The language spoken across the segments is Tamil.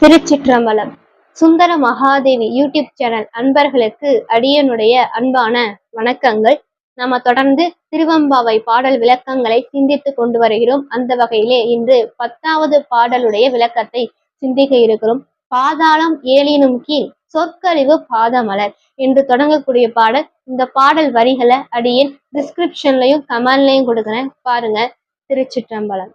திருச்சிற்றம்பலம். சுந்தர மகாதேவி யூடியூப் சேனல் அன்பர்களுக்கு அடியனுடைய அன்பான வணக்கங்கள். நம்ம தொடர்ந்து திருவம்பாவை பாடல் விளக்கங்களை சிந்தித்து கொண்டு வருகிறோம். அந்த வகையிலே இன்று பத்தாவது பாடலுடைய விளக்கத்தை சிந்திக்க இருக்கிறோம். பாதாளம் ஏழினும் கீழ் சொற்கழிவு பாதமலர் என்று தொடங்கக்கூடிய பாடல். இந்த பாடல் வரிகளை அடியேன் டிஸ்கிரிப்ஷன்லையும் கமெண்ட்லையும் கொடுக்குறேன். பாருங்க திருச்சிற்றம்பலம்.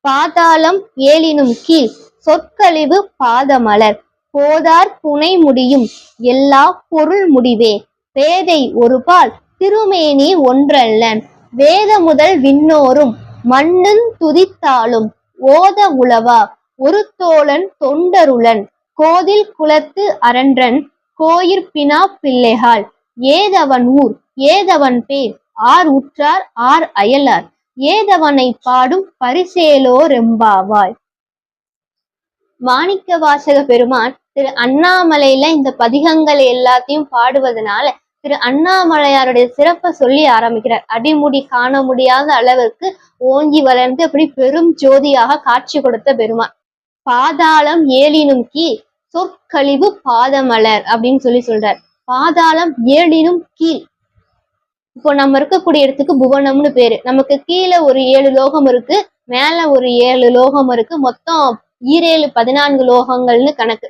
பாதாளம் ஏழினும் கீழ் சொற்கழிவு பாதமலர். போதார் புனை முடியும். எல்லா பொருள் முடிவே. பேதை ஒருபால் திருமேனி ஒன்றல்லன். வேத முதல் விண்ணோரும் மண்ணுந் துதித்தாலும் ஓத உளவா. ஒரு தோழன் தொண்டருளன். கோதில் குலத்து அரன்றன். கோயிற்பினா பிள்ளைகால் ஏதவன் ஊர் ஏதவன் பேர். ஆர் உற்றார் ஆர் அயலார். ஏதவனை பாடும் பரிசேலோ ரெம்பாவாய். மாணிக்க வாசக பெருமான் திரு அண்ணாமலையில இந்த பதிகங்கள் எல்லாத்தையும் பாடுவதனால திரு அண்ணாமலையாருடைய சிறப்பை சொல்லி ஆரம்பிக்கிறார். அடிமுடி காண முடியாத அளவிற்கு ஓங்கி வளர்ந்து அப்படி பெரும் ஜோதியாக காட்சி கொடுத்த பெருமான். பாதாளம் ஏழினும் கீழ் சொற்கழிவு பாதமலர் அப்படின்னு சொல்லி சொல்றார். பாதாளம் ஏழினும் கீழ் இப்போ நம்ம இருக்கக்கூடிய இடத்துக்கு புவனம்னு பேரு. நமக்கு கீழே ஒரு ஏழு லோகம் இருக்கு மேல ஒரு ஏழு லோகம் இருக்கு மொத்தம் ஈரேழு பதினான்கு லோகங்கள்னு கணக்கு.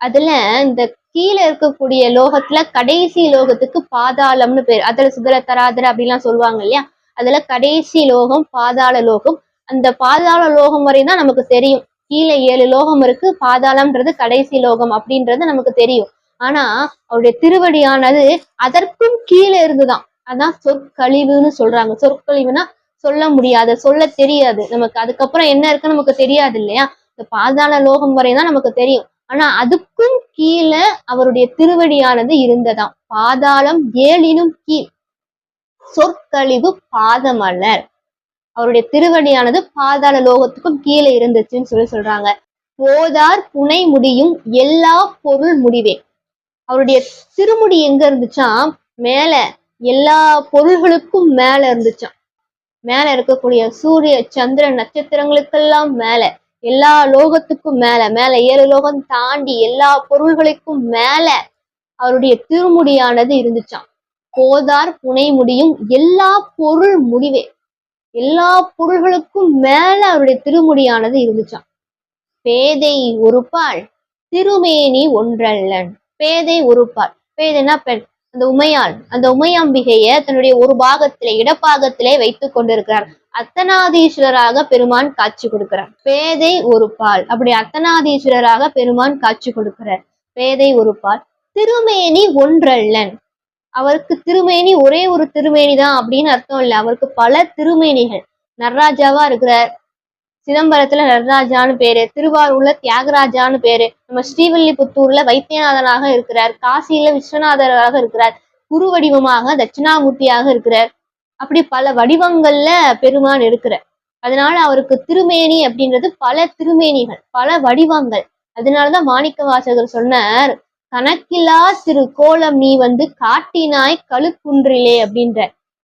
அதுல இந்த கீழே இருக்கக்கூடிய லோகத்துல கடைசி லோகத்துக்கு பாதாளம்னு பேர். அதுல சுதர தராதர அப்படிலாம் சொல்லுவாங்க இல்லையா? அதுல கடைசி லோகம் பாதாள லோகம். அந்த பாதாள லோகம் வரையும் தான் நமக்கு தெரியும். கீழே ஏழு லோகம் இருக்கு பாதாளம்ன்றது கடைசி லோகம் அப்படின்றது நமக்கு தெரியும். ஆனா அவருடைய திருவடியானது அதற்கும் கீழே இருந்துதான். அதான் சொற்கழிவுன்னு சொல்றாங்க. சொற்கழிவுனா சொல்ல முடியாது சொல்ல தெரியாது. நமக்கு அதுக்கப்புறம் என்ன இருக்குன்னு நமக்கு தெரியாது இல்லையா? இந்த பாதாள லோகம் வரைதான் நமக்கு தெரியும். ஆனா அதுக்கும் கீழே அவருடைய திருவடியானது இருந்ததாம். பாதாளம் ஏழினும் கீழ். சொற்கழிவு பாதமலர். அவருடைய திருவடியானது பாதாள லோகத்துக்கும் கீழே இருந்துச்சுன்னு சொல்லி சொல்றாங்க. போதார் புனை முடியும் எல்லா பொருள் முடிவே அவருடைய திருமுடி எங்க இருந்துச்சா மேல. எல்லா பொருள்களுக்கும் மேல இருந்துச்சான் மேல இருக்கக்கூடிய சூரிய சந்திர நட்சத்திரங்களுக்கெல்லாம் மேல எல்லா லோகத்துக்கும் மேல மேல ஏழு லோகம் தாண்டி எல்லா பொருள்களுக்கும் மேல அவருடைய திருமுடியானது இருந்துச்சான் போதார் புனை முடியும் எல்லா பொருள் முடிவே எல்லா பொருள்களுக்கும் மேல அவருடைய திருமுடியானது இருந்துச்சான் பேதை ஒருப்பாள் திருமேனி ஒன்றல்லன் பேதை ஒருப்பாள் பேதைனா பெண். அந்த உமையாள் அந்த உமையம்பிகைய தன்னுடைய ஒரு பாகத்திலே இடப்பாகத்திலே வைத்துக் கொண்டிருக்கிறார். அத்தனாதீஸ்வரராக பெருமான் காட்சி கொடுக்கிறார். பேதை ஒரு பால். அப்படி அத்தனாதீஸ்வரராக பெருமான் காட்சி கொடுக்கிறார். பேதை ஒரு பால். திருமேனி ஒன்றல்லன். அவருக்கு திருமேனி ஒரே ஒரு திருமேனி தான் அப்படின்னு அர்த்தம் இல்லை. அவருக்கு பல திருமேனிகள். நடராஜாவா இருக்கிறார். சிதம்பரத்துல நடராஜான்னு பேரு திருவாரூர்ல தியாகராஜான்னு பேரு. நம்ம ஸ்ரீவில்லிபுத்தூர்ல வைத்தியநாதனாக இருக்கிறார் காசியில விஸ்வநாதராக இருக்கிறார் குரு வடிவமாக தட்சிணாமூர்த்தியாக இருக்கிறார். அப்படி பல வடிவங்கள்ல பெருமான் இருக்கிறார். அதனால அவருக்கு திருமேனி அப்படின்றது பல திருமேனிகள் பல வடிவங்கள். அதனாலதான் மாணிக்க வாசகர் சொன்னார் கணக்கிலா திரு கோலம் நீ வந்து காட்டினாய் கழுக்குன்றிலே அப்படின்ற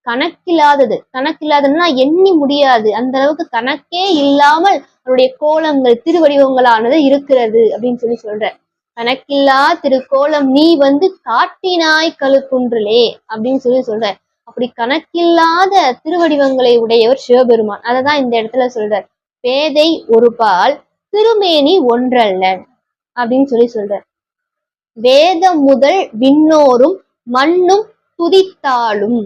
கணக்கில்லாதது. கணக்கில்லாததுன்னா எண்ணி முடியாது. அந்த அளவுக்கு கணக்கே இல்லாமல் அவருடைய கோலங்கள் திருவடிவங்களானது இருக்கிறது அப்படின்னு சொல்லி சொல்ற கணக்கில்லா திருக்கோலம் நீ வந்து காட்டினாய் கழுக்குன்றலே அப்படின்னு சொல்லி சொல்ற அப்படி கணக்கில்லாத திருவடிவங்களை உடையவர் சிவபெருமான். அததான் இந்த இடத்துல சொல்றார். பேதை ஒரு பால் திருமேனி ஒன்றல்ல அப்படின்னு சொல்லி சொல்றார். வேதம் முதல் விண்ணோரும் மண்ணும் துதித்தாலும்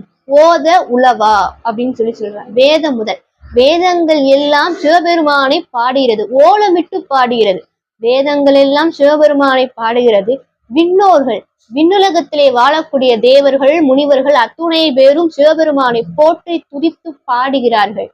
ஓத உளவா அப்படின்னு சொல்லி சொல்றாங்க. வேதம் முதல். வேதங்கள் எல்லாம் சிவபெருமானை பாடுகிறது. ஓலமிட்டு பாடுகிறது. வேதங்கள் எல்லாம் சிவபெருமானை பாடுகிறது. விண்ணோர்கள் விண்ணுலகத்திலே வாழக்கூடிய தேவர்கள் முனிவர்கள் அத்துணை பேரும் சிவபெருமானை போற்றி துதித்து பாடுகிறார்கள்.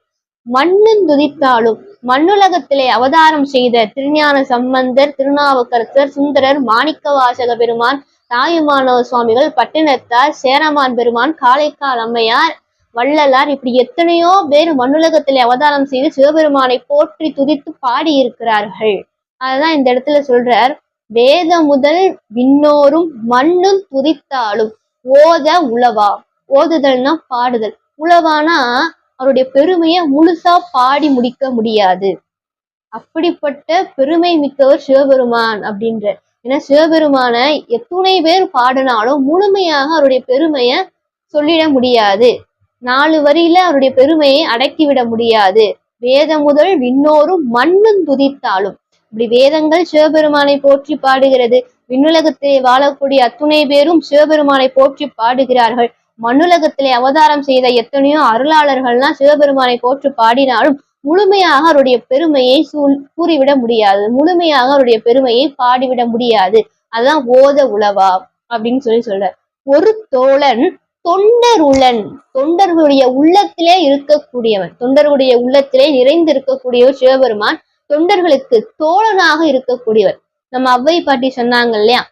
மண்ணும் துதித்தாலும் மண்ணுலகத்திலே அவதாரம் செய்த திருஞான சம்பந்தர் திருநாவுக்கரசர் சுந்தரர் மாணிக்கவாசக பெருமான் தாயுமானவர் சுவாமிகள் பட்டினத்தார் சேரமான் பெருமான் காளைக்கால் அம்மையார் வள்ளலார் இப்படி எத்தனையோ பேர் மண்ணுலகத்தில் அவதாரம் செய்து சிவபெருமானை போற்றி துதித்து பாடி இருக்கிறார்கள் அதுதான் இந்த இடத்துல சொல்றார் வேத முதல் விண்ணோரும் மண்ணும் துதித்தாலும் ஓத உளவா? ஓதுதல்னா பாடுதல். உளவானா அவருடைய பெருமையை முழுசா பாடி முடிக்க முடியாது. அப்படிப்பட்ட பெருமை மிக்கவர் சிவபெருமான் அப்படின்ற ஏன்னா சிவபெருமான எத்துணை பேர் பாடினாலும் முழுமையாக அவருடைய பெருமைய சொல்லிட முடியாது. நாலு வரியில அவருடைய பெருமையை அடக்கிவிட முடியாது. வேதம் முதல் விண்ணோரும் மண்ணும் துதித்தாலும். இப்படி வேதங்கள் சிவபெருமானை போற்றி பாடுகிறது. விண்ணுலகத்திலே வாழக்கூடிய அத்துணை பேரும் சிவபெருமானை போற்றி பாடுகிறார்கள். மண்ணுலகத்திலே அவதாரம் செய்த எத்தனையோ அருளாளர்கள்லாம் சிவபெருமானை போற்றி பாடினாலும் முழுமையாக அவருடைய பெருமையை சூழ் கூறிவிட முடியாது. முழுமையாக அவருடைய பெருமையை பாடிவிட முடியாது. அதான் ஓத உளவா அப்படின்னு சொல்லி சொல்ற ஒரு தோழன் தொண்டருளன் தொண்டர்களுடைய உள்ளத்திலே இருக்கக்கூடியவன் தொண்டர்களுடைய உள்ளத்திலே நிறைந்து இருக்கக்கூடியவர் சிவபெருமான் தொண்டர்களுக்கு தோழனாக இருக்கக்கூடியவர். நம்ம அவ்வை பாட்டி சொன்னாங்க இல்லையா?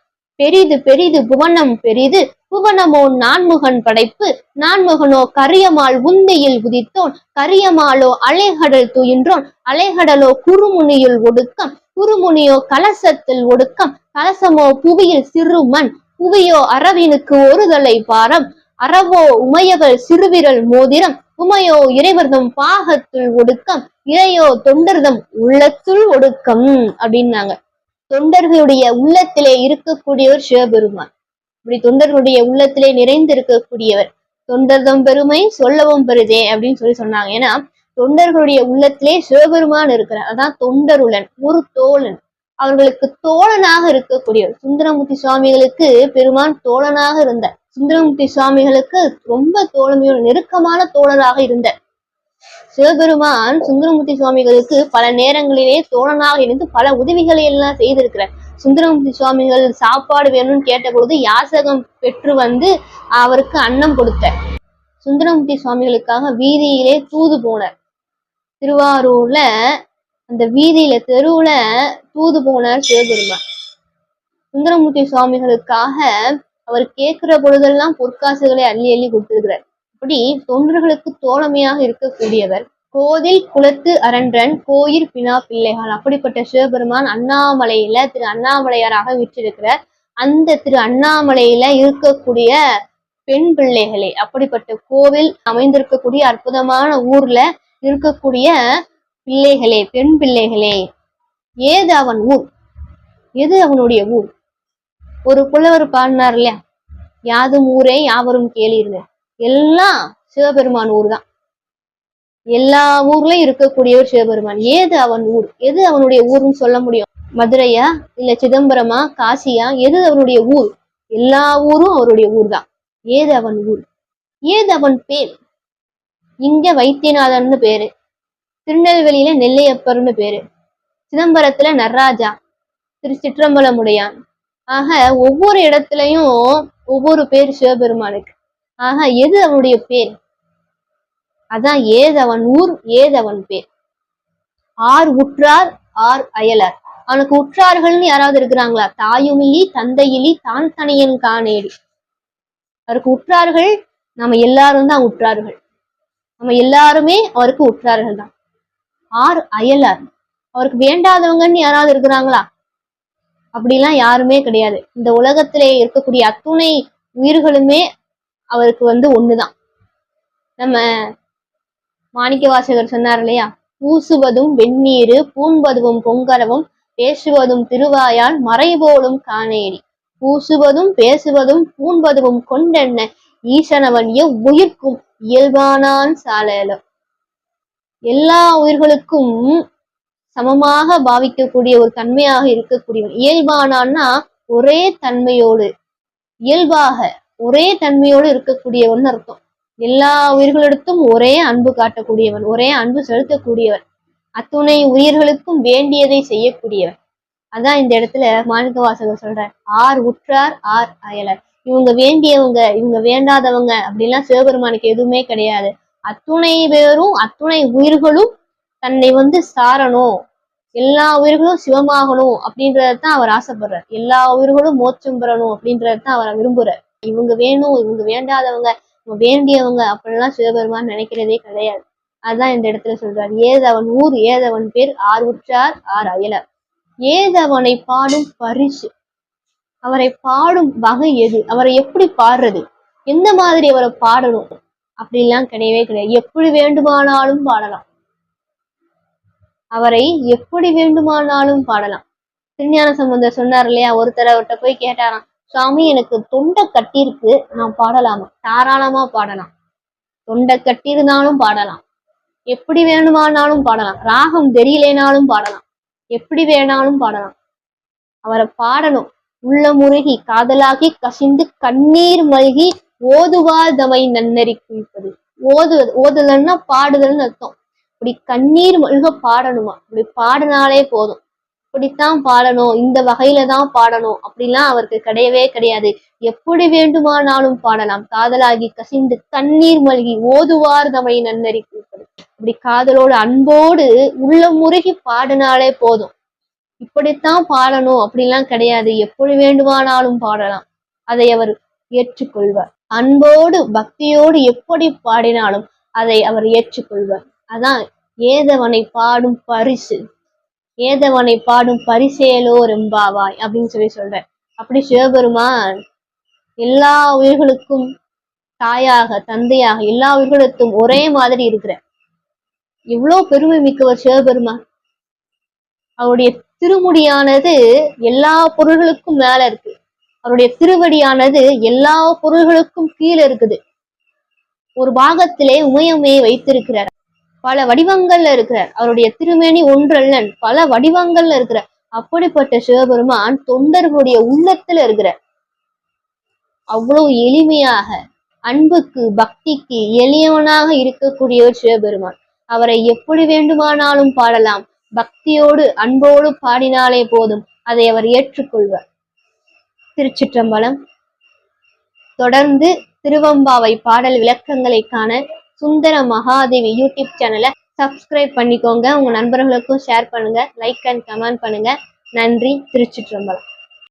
பெரிது பெரிது புவனம் பெரிது புவனமோ நான்முகன் படைப்பு? நான்முகனோ கரியமால் உந்தையில் உதித்தோன். கரியமாலோ அலைகடல் துயின்றோன். அலைகடலோ குறுமுனியுள் ஒடுக்கம். குறுமுனியோ கலசத்தில் ஒடுக்கம். கலசமோ புவியில் சிறுமண் புவியோ அரவினுக்கு ஒருதலை பாரம். அறவோ உமையவள் சிறுவிரல் மோதிரம். உமையோ இறைவர்தம் பாகத்துள் ஒடுக்கம். இறையோ தொண்டர்தம் உள்ளத்துள் ஒடுக்கம். அப்படின்னாங்க. தொண்டர்களுடைய உள்ளத்திலே இருக்கக்கூடியவர் சிவபெருமான். இப்படி தொண்டர்களுடைய உள்ளத்திலே நிறைந்து இருக்கக்கூடியவர் தொண்டர்தம் பெருமை சொல்லவும் பெருதே அப்படின்னு சொல்லி சொன்னாங்க. ஏன்னா தொண்டர்களுடைய உள்ளத்திலே சிவபெருமான் இருக்கிறார். அதான் தொண்டருளன் ஒரு தோழன். அவர்களுக்கு தோழனாக இருக்கக்கூடியவர். சுந்தரமூர்த்தி சுவாமிகளுக்கு பெருமான் தோழனாக இருந்தார். சுந்தரமூர்த்தி சுவாமிகளுக்கு ரொம்ப தோழமையோட நெருக்கமான தோழராக இருந்தார். சிவபெருமான் சுந்தரமூர்த்தி சுவாமிகளுக்கு பல நேரங்களிலே தோழனாக இருந்து பல உதவிகளை எல்லாம் செய்திருக்கிறார். சுந்தரமூர்த்தி சுவாமிகள் சாப்பாடு வேணும்னு கேட்ட பொழுது யாசகம் பெற்று வந்து அவருக்கு அன்னம் கொடுத்தார் சுந்தரமூர்த்தி சுவாமிகளுக்காக வீதியிலே தூது போனார். திருவாரூர்ல அந்த வீதியில தெருவுல தூது போனார் சிவபெருமான். சுந்தரமூர்த்தி சுவாமிகளுக்காக அவர் கேட்கிற பொழுதெல்லாம் பொற்காசுகளை அள்ளி அள்ளி கொடுத்திருக்கிறார். அப்படி தொண்டர்களுக்கு தோழமையாக இருக்கக்கூடியவர் கோதில் குலத்து அரண்டன் கோயிற் பினா பிள்ளைகள். அப்படிப்பட்ட சிவபெருமான் அண்ணாமலையில திரு அண்ணாமலையாராக விற்றிருக்கிற அந்த திரு அண்ணாமலையில இருக்கக்கூடிய பெண் பிள்ளைகளே அப்படிப்பட்ட கோவில் அமைந்திருக்கக்கூடிய அற்புதமான ஊர்ல இருக்கக்கூடிய பிள்ளைகளே பெண் பிள்ளைகளே ஏது அவன் ஊர்? எது அவனுடைய ஊர்? ஒரு புலவர் பாடினார் இல்லையா? யாதும் ஊரே யாவரும் கேளீர்கள். எல்லாம் சிவபெருமான் ஊர் தான் எல்லா ஊர்லயும் இருக்கக்கூடியவர் சிவபெருமான். ஏது அவன் ஊர்? எது அவனுடைய ஊர்னு சொல்ல முடியும்? மதுரையா? இல்ல சிதம்பரமா? காசியா? எது அவனுடைய ஊர்? எல்லா ஊரும் அவருடைய ஊர் தான் ஏது அவன் ஊர்? ஏது அவன் பேர்? இங்க வைத்தியநாதன்னு பேரு. திருநெல்வேலியில நெல்லையப்பர்னு பேரு. சிதம்பரத்துல நர்ராஜா திரு சிற்றம்பலமுடையான். ஆக ஒவ்வொரு இடத்துலயும் ஒவ்வொரு பேர் சிவபெருமானுக்கு. ஆக எது அவனுடைய பேர்? அதான் ஏதவன் ஊர் ஏதவன் பேர். ஆர் உற்றார் ஆர் அயலார். அவனுக்கு உற்றார்கள்னு யாராவது இருக்கிறாங்களா? தாயுமிலி தந்தையிலி தான் தனியன் காணேடி அவருக்கு உற்றார்கள் நம்ம எல்லாரும் தான் உற்றார்கள். நம்ம எல்லாருமே அவருக்கு உற்றார்கள் தான். ஆர் அயலார். அவருக்கு வேண்டாதவங்கன்னு யாராவது இருக்கிறாங்களா? அப்படிலாம் யாருமே கிடையாது. இந்த உலகத்திலே இருக்கக்கூடிய அத்துணை உயிர்களுமே அவருக்கு வந்து ஒண்ணுதான். நம்ம மாணிக்க வாசகர் சொன்னார் இல்லையா? பூசுவதும் வெந்நீரு பூண்பதுவும் பொங்கலவும் பேசுவதும் திருவாயால் மறைபோலும் காணேடி பூசுவதும் பேசுவதும் பூண்பதுவும் கொண்டென்ன? ஈசனவன் உயிர்க்கும் இயல்பானான் சாலையில எல்லா உயிர்களுக்கும் சமமாக பாவிக்கக்கூடிய ஒரு தன்மையாக இருக்கக்கூடியவன். இயல்பானான்னா ஒரே தன்மையோடு இயல்பாக ஒரே தன்மையோடு இருக்கக்கூடியவன் அர்த்தம். எல்லா உயிர்களிடத்தும் ஒரே அன்பு காட்டக்கூடியவன் ஒரே அன்பு செலுத்தக்கூடியவன். அத்துணை உயிர்களுக்கும் வேண்டியதை செய்யக்கூடியவன். அதான் இந்த இடத்துல மாணிக்க வாசகர் சொல்றார். ஆர் உற்றார் ஆர் அயலர். இவங்க வேண்டியவங்க இவங்க வேண்டாதவங்க அப்படிலாம் சிவபெருமானுக்கு எதுவுமே கிடையாது. அத்துணை பேரும் அத்துணை உயிர்களும் தன்னை வந்து சாரணும். எல்லா உயிர்களும் சிவமாகணும் அப்படின்றதான் அவர் ஆசைப்படுறார். எல்லா உயிர்களும் மோட்சம் பெறணும் அப்படின்றத தான் அவர் விரும்புறார். இவங்க வேணும் இவங்க வேண்டாதவங்க வேண்டியவங்க அப்படிலாம் சிவபெருமான் நினைக்கிறதே கிடையாது. அதான் இந்த இடத்துல சொல்றார். ஏதவன் ஊர் ஏதவன் பேர் ஆர் உற்றார் ஆர் அயலர். ஏதவனை பாடும் பரிசு. அவரை பாடும் வகை எது? அவரை எப்படி பாடுறது? எந்த மாதிரி அவரை பாடணும்? அப்படிலாம் கிடையவே கிடையாது. எப்படி வேண்டுமானாலும் பாடலாம். அவரை எப்படி வேண்டுமானாலும் பாடலாம். திருஞான சம்பந்தர் சொன்னார் இல்லையா? ஒருத்தர் அவர்கிட்ட போய் கேட்டாராம். சாமி எனக்கு தொண்டை கட்டியிருக்கு. நான் பாடலாமா. தாராளமா பாடலாம். தொண்டை கட்டியிருந்தாலும் பாடலாம். எப்படி வேணுமானாலும் பாடலாம். ராகம் தெரியலேனாலும் பாடலாம். எப்படி வேணாலும் பாடலாம். அவரை பாடணும். உள்ள முருகி காதலாகி கசிந்து கண்ணீர் மல்கி ஓதுவார் தமை நன்னறி குவிப்பது ஓதுவது ஓதுதல்னா பாடுதல்னு அர்த்தம். இப்படி கண்ணீர் மல்க பாடணுமா? இப்படி பாடினாலே போதும். இப்படித்தான் பாடணும். இந்த வகையில தான் பாடணும். அப்படிலாம் அவருக்கு கிடையவே கிடையாது. எப்படி வேண்டுமானாலும் பாடலாம். காதலாகி கசிந்து தண்ணீர் மல்கி ஓதுவார் தமை நன்னறி இப்படி காதலோடு அன்போடு உள்ள முருகி பாடினாலே போதும். இப்படித்தான் பாடணும். அப்படிலாம் கிடையாது. எப்படி வேண்டுமானாலும் பாடலாம். அதை அவர் ஏற்றுக்கொள்வார். அன்போடு பக்தியோடு எப்படி பாடினாலும் அதை அவர் ஏற்றுக்கொள்வார். அதான் ஏதவனை பாடும் பரிசு. ஏதவனை பாடும் பரிசேலோ ரெம்பாவாய் அப்படின்னு சொல்லி சொல்ற அப்படி சிவபெருமான் எல்லா உயிர்களுக்கும் தாயாக தந்தையாக எல்லா உயிர்களுக்கும் ஒரே மாதிரி இருக்கிற இவ்வளோ பெருமை மிக்கவர் சிவபெருமான். அவருடைய திருமுடியானது எல்லா பொருள்களுக்கும் மேல இருக்கு. அவருடைய திருவடியானது எல்லா பொருள்களுக்கும் கீழே இருக்குது. ஒரு பாகத்திலே உமையமையை வைத்திருக்கிறார். பல வடிவங்கள்ல இருக்கிறார் அவருடைய திருமேனி ஒன்றல்லன் பல வடிவங்கள்ல இருக்கிறார் அப்படிப்பட்ட சிவபெருமான் தொண்டர்களுடைய உள்ளத்துல இருக்கிறார் அவ்வளவு எளிமையாக அன்புக்கு பக்திக்கு எளியவனாக இருக்கக்கூடியவர் சிவபெருமான். அவரை எப்படி வேண்டுமானாலும் பாடலாம். பக்தியோடு அன்போடு பாடினாலே போதும். அதை அவர் ஏற்றுக்கொள்வார். திருச்சிற்றம்பலம். தொடர்ந்து திருவம்பாவை பாடல் விளக்கங்களை காண சுந்தர மகாதேவி யூடியூப் சேனலை சப்ஸ்கிரைப் பண்ணிக்கோங்க. உங்க நண்பர்களுக்கும் ஷேர் பண்ணுங்க. லைக் அண்ட் கமெண்ட் பண்ணுங்க. நன்றி. திருச்சிற்றம்பலம்.